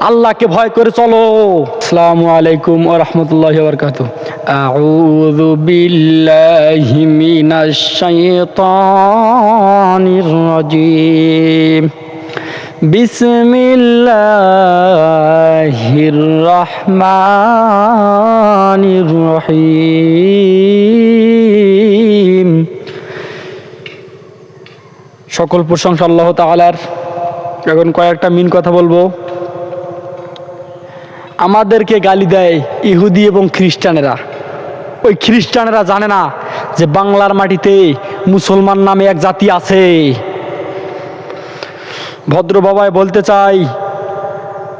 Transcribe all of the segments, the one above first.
আল্লাহকে ভয় করে চলো। আসসালামু আলাইকুম ওয়া রাহমাতুল্লাহি ওয়া বারাকাতুহু। আউযু বিল্লাহি মিনাশ শাইতানির রাজিম। বিসমিল্লাহির রহমানির রহিম। সকল প্রশংসা আল্লাহ তাআলার। এখন কয়েকটা মিন কথা বলব। আমাদেরকে গালি দেয় ইহুদি এবং খ্রিস্টানেরা। ওই খ্রিস্টানেরা জানে না যে বাংলার মাটিতে মুসলমান নামে এক জাতি আছে। ভদ্র বাবায় বলতে চাই,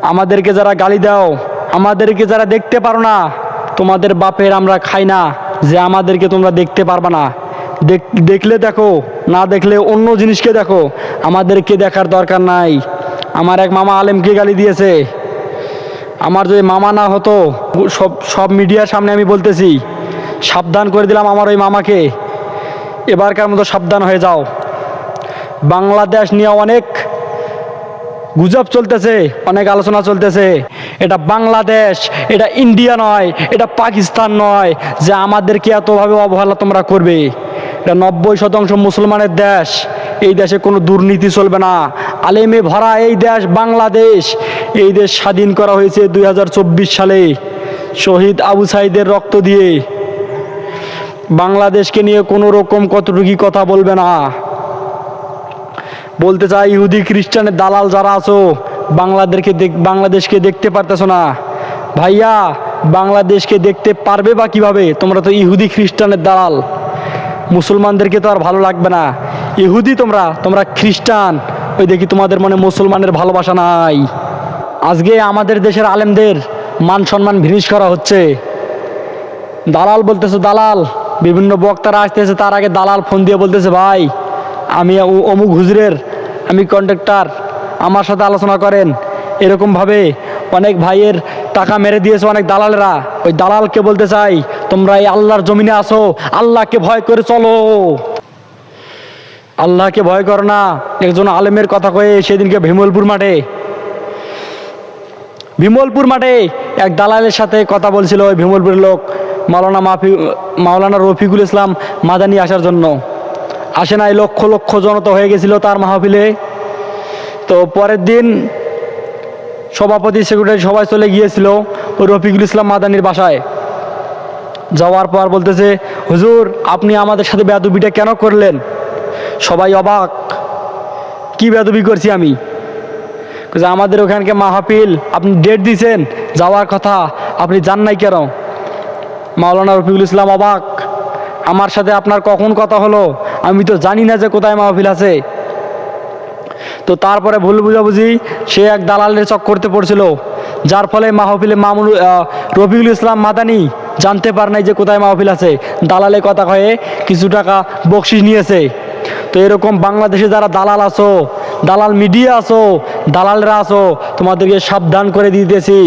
আমাদেরকে যারা গালি দাও, আমাদেরকে যারা দেখতে পারো না, তোমাদের বাপের আমরা খাই না, যে আমাদেরকে তোমরা দেখতে পারবা না। দেখ- দেখলে দেখো, না দেখলে অন্য জিনিসকে দেখো, আমাদেরকে দেখার দরকার নাই। আমার এক মামা আলেমকে গালি দিয়েছে। আমার যদি মামা না হতো, সব সব মিডিয়ার সামনে আমি বলতেছি, সাবধান করে দিলাম আমার ওই মামাকে। এবারকার মতো সাবধান হয়ে যাও। বাংলাদেশ নিয়ে অনেক গুজব চলতেছে, অনেক আলোচনা চলতেছে। এটা বাংলাদেশ, এটা ইন্ডিয়া নয়, এটা পাকিস্তান নয় যে আমাদেরকে এতভাবে অবহেলা তোমরা করবে। এটা নব্বই শতাংশ মুসলমানের দেশ, এই দেশে কোনো দুর্নীতি চলবে না। আলেমে ভরা এই দেশ বাংলাদেশ এই দেশ স্বাধীন করা হয়েছে দুই হাজার চব্বিশ সালে। শহীদ আবু সাইদের রক্ত দিয়ে। বাংলাদেশকে নিয়ে কোনো রকম কতটুকু কথা বলবে না। বলতে চাই, ইহুদি খ্রিস্টানের দালাল যারা আছো বাংলাদেশকে বাংলাদেশকে দেখতে পারতেছো না। ভাইয়া, বাংলাদেশকে দেখতে পারবে বা কীভাবে? তোমরা তো ইহুদি খ্রিস্টানের দালাল। মুসলমানদেরকে তো আর ভালো লাগবে না। ইহুদি তোমরা তোমরা খ্রিস্টান। ওই দেখি তোমাদের মনে মুসলমানের ভালোবাসা নাই। আজকে আমাদের দেশের আলেমদের মান সম্মান ভিনিশ করা হচ্ছে। দালাল বলতেছে, দালাল, বিভিন্ন বক্তারা আসতেছে, তার আগে দালাল ফোন দিয়ে বলতেছে, ভাই, আমি অমুক হুজুরের, আমি কন্ট্রাক্টর আমার সাথে আলোচনা করেন। এরকমভাবে অনেক ভাইয়ের টাকা মেরে দিয়েছে অনেক দালালেরা। ওই দালালকে বলতে চাই, তোমরা এই আল্লাহর জমিনে আসো আল্লাহকে ভয় করে চলো। আল্লাহকে ভয় করো না, একজন আলেমের কথা কয়ে সেদিনকে ভীমলপুর মাঠে বিমলপুর মাঠে এক দালালের সাথে কথা বলছিল ওই বিমলপুরের লোক, মাওলানা মাফি, মাওলানা রফিকুল ইসলাম মাদানি আসার জন্য। আসে নাই, লক্ষ লক্ষ জনতা হয়ে গেছিল তার মাহফিলে। তো পরের দিন সভাপতি, সেক্রেটারি সবাই চলে গিয়েছিল ওই রফিকুল ইসলাম মাদানির বাসায়। যাওয়ার পর বলতেছে, হুজুর, আপনি আমাদের সাথে বেদবিটা কেন করলেন? সবাই অবাক। কি বেদবি করছি আমি? আমাদের ওখানকে মাহফিল, আপনি ডেট দিয়েছেন যাওয়ার কথা, আপনি যান নাই কেন? মাওলানা রফিকুল ইসলাম অবাক। আমার সাথে আপনার কখন কথা হলো? আমি তো জানি না যে কোথায় মাহফিল আছে। তো তারপরে ভুল বুঝাবুঝি, সে এক দালালের চক্করতে পড়ছিল, যার ফলে মাহফিলে মামুন রফিকুল ইসলাম মাদানি জানতে পার নাই যে কোথায় মাহফিল আছে। দালালে কথা কয়ে কিছু টাকা বকশিস নিয়েছে। তো এরকম বাংলাদেশে যারা দালাল আছো, দালাল মিডিয়া আছো দালালরা আসো তোমাদেরকে সাবধান করে দিতেছি।